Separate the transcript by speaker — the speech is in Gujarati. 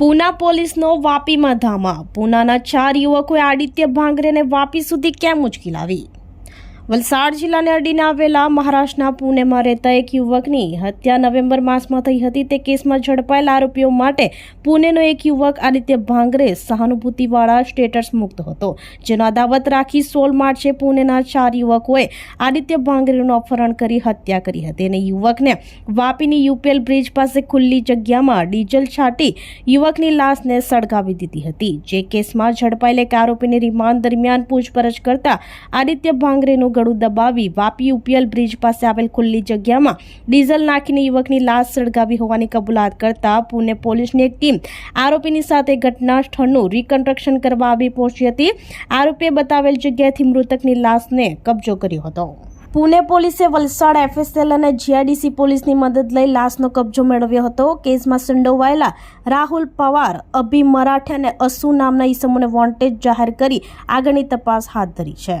Speaker 1: પૂના પોલીસનો વાપીમાં ધામા. પૂનાના ચાર યુવકોએ આદિત્ય ભાંગરેને વાપી સુધી કેમ ઉચકી વલસાડ જિલ્લાને અડીને આવેલા મહારાષ્ટ્રના પુણેમાં રહેતા એક યુવકની હત્યા નવેમ્બર માસમાં થઈ હતી. તે કેસમાં ઝડપાયેલા આરોપીઓ માટે પુણેનો એક યુવક આદિત્ય ભાંગરે સહાનુભૂતિવાળા સ્ટેટસ મુક્ત હતો, જેનો અદાવત રાખી સોળ માર્ચે પુણેના ચાર યુવકોએ આદિત્ય ભાંગરેનું અપહરણ કરી હત્યા કરી હતી અને યુવકને વાપીની યુપીએલ બ્રિજ પાસે ખુલ્લી જગ્યામાં ડીઝલ છાંટી યુવકની લાશને સળગાવી દીધી હતી. જે કેસમાં ઝડપાયેલ એક આરોપીની રિમાન્ડ દરમિયાન પૂછપરછ કરતા આદિત્ય ભાંગરેનું ગળું દબાવી વાપી ઉપિયલ બ્રિજ પાસે આવેલ ખુલ્લી જગ્યામાં ડીઝલ નાખીને યુવકની લાશ સળગાવી હોવાની કબૂલાત કરતા પુણે પોલીસની એક ટીમ આરોપીની સાથે ઘટના સ્થળનું રિકન્સ્ટ્રક્શન કરવા આવી પહોંચી હતી. આરોપીએ બતાવેલ જગ્યાએથી મૃતકની લાશને કબજો કર્યો હતો. પુણે પોલીસે વલસાડ એફએસએલ અને જીઆઈડીસી પોલીસની મદદ લઈ લાશનો કબજો મેળવ્યો હતો. કેસમાં સંડોવાયેલા રાહુલ પવાર, અભી મરાઠે અને અસુ નામના ઈસમોને વોન્ટેજ જાહેર કરી આગળની તપાસ હાથ ધરી છે.